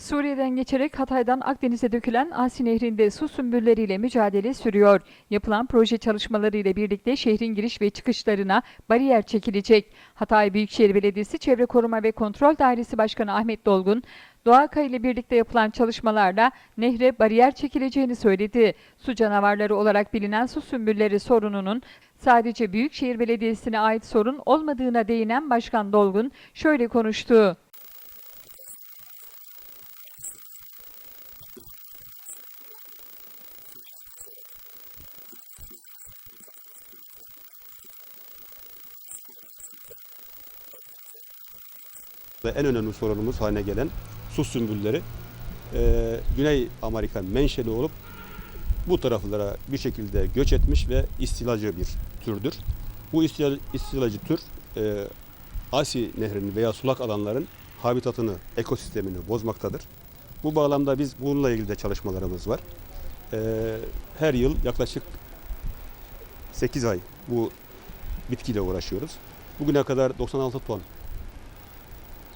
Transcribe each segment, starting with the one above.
Suriye'den geçerek Hatay'dan Akdeniz'e dökülen Asi Nehri'nde su sümbülleriyle mücadele sürüyor. Yapılan proje çalışmaları ile birlikte şehrin giriş ve çıkışlarına bariyer çekilecek. Hatay Büyükşehir Belediyesi Çevre Koruma ve Kontrol Dairesi Başkanı Ahmet Dolgun, Doğaka ile birlikte yapılan çalışmalarla nehre bariyer çekileceğini söyledi. Su canavarları olarak bilinen su sümbülleri sorununun sadece Büyükşehir Belediyesi'ne ait sorun olmadığına değinen Başkan Dolgun şöyle konuştu. Ve en önemli sorunumuz haline gelen su sümbülleri e, Güney Amerika menşeli olup bu taraflara bir şekilde göç etmiş ve istilacı bir türdür. Bu istila- istilacı tür e, Asi Nehri'nin veya sulak alanların habitatını, ekosistemini bozmaktadır. Bu bağlamda biz bununla ilgili de çalışmalarımız var. E, her yıl yaklaşık 8 ay bu bitkiyle uğraşıyoruz. Bugüne kadar 96 ton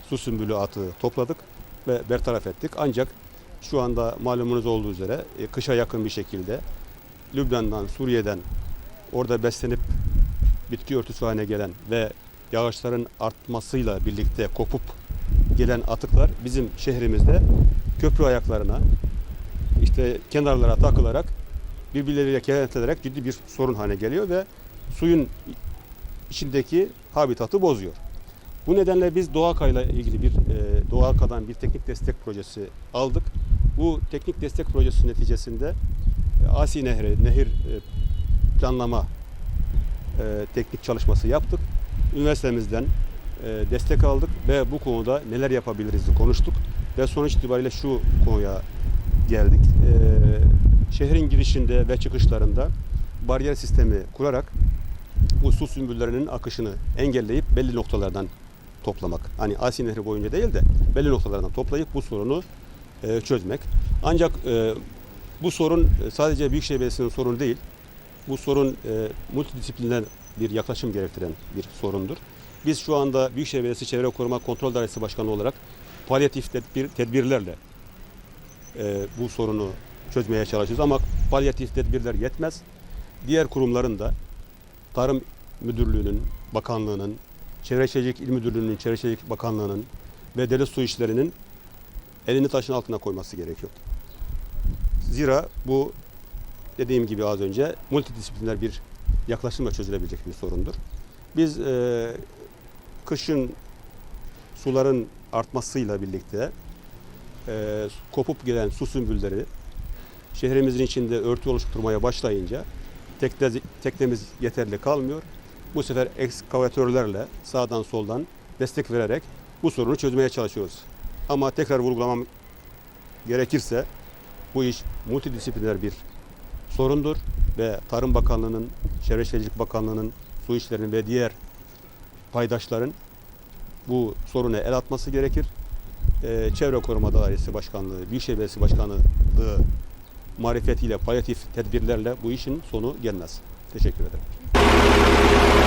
su sümbülü atığı topladık ve bertaraf ettik. Ancak şu anda malumunuz olduğu üzere e, kışa yakın bir şekilde Lübnan'dan, Suriye'den orada beslenip bitki örtüsü haline gelen ve yağışların artmasıyla birlikte kopup gelen atıklar bizim şehrimizde köprü ayaklarına işte kenarlara takılarak birbirleriyle kenetlenerek ciddi bir sorun haline geliyor ve suyun içindeki habitatı bozuyor. Bu nedenle biz Doğaka'yla ilgili bir e, Doğaka'dan bir teknik destek projesi aldık. Bu teknik destek projesi neticesinde e, Asi Nehri, nehir e, planlama e, teknik çalışması yaptık. Üniversitemizden e, destek aldık ve bu konuda neler yapabiliriz konuştuk. Ve sonuç itibariyle şu konuya geldik. E, şehrin girişinde ve çıkışlarında bariyer sistemi kurarak bu su sümbüllerinin akışını engelleyip belli noktalardan toplamak. Hani Asi Nehri boyunca değil de belli noktalardan toplayıp bu sorunu e, çözmek. Ancak e, bu sorun e, sadece Büyükşehir Belediyesi'nin sorunu değil. Bu sorun e, multidisipliner bir yaklaşım gerektiren bir sorundur. Biz şu anda Büyükşehir Belediyesi Çevre Koruma Kontrol Dairesi Başkanı olarak palyatif tedbir, tedbirlerle e, bu sorunu çözmeye çalışıyoruz. Ama palyatif tedbirler yetmez. Diğer kurumların da Tarım Müdürlüğü'nün, bakanlığının, Çevre Şehircilik İl Müdürlüğü'nün, Çevre Şehircilik Bakanlığı'nın ve Devlet Su İşleri'nin elini taşın altına koyması gerekiyor. Zira bu dediğim gibi az önce multidisipliner bir yaklaşımla çözülebilecek bir sorundur. Biz e, kışın suların artmasıyla birlikte e, kopup gelen su sümbülleri şehrimizin içinde örtü oluşturmaya başlayınca tekne, teknemiz yeterli kalmıyor. Bu sefer ekskavatörlerle sağdan soldan destek vererek bu sorunu çözmeye çalışıyoruz. Ama tekrar vurgulamam gerekirse bu iş multidisipliner bir sorundur ve Tarım Bakanlığı'nın, Çevre Şehircilik Bakanlığı'nın, su işlerinin ve diğer paydaşların bu soruna el atması gerekir. Ee, Çevre Koruma Dairesi Başkanlığı, Büyükşehir Belediyesi Başkanlığı marifetiyle, palyatif tedbirlerle bu işin sonu gelmez. Teşekkür ederim.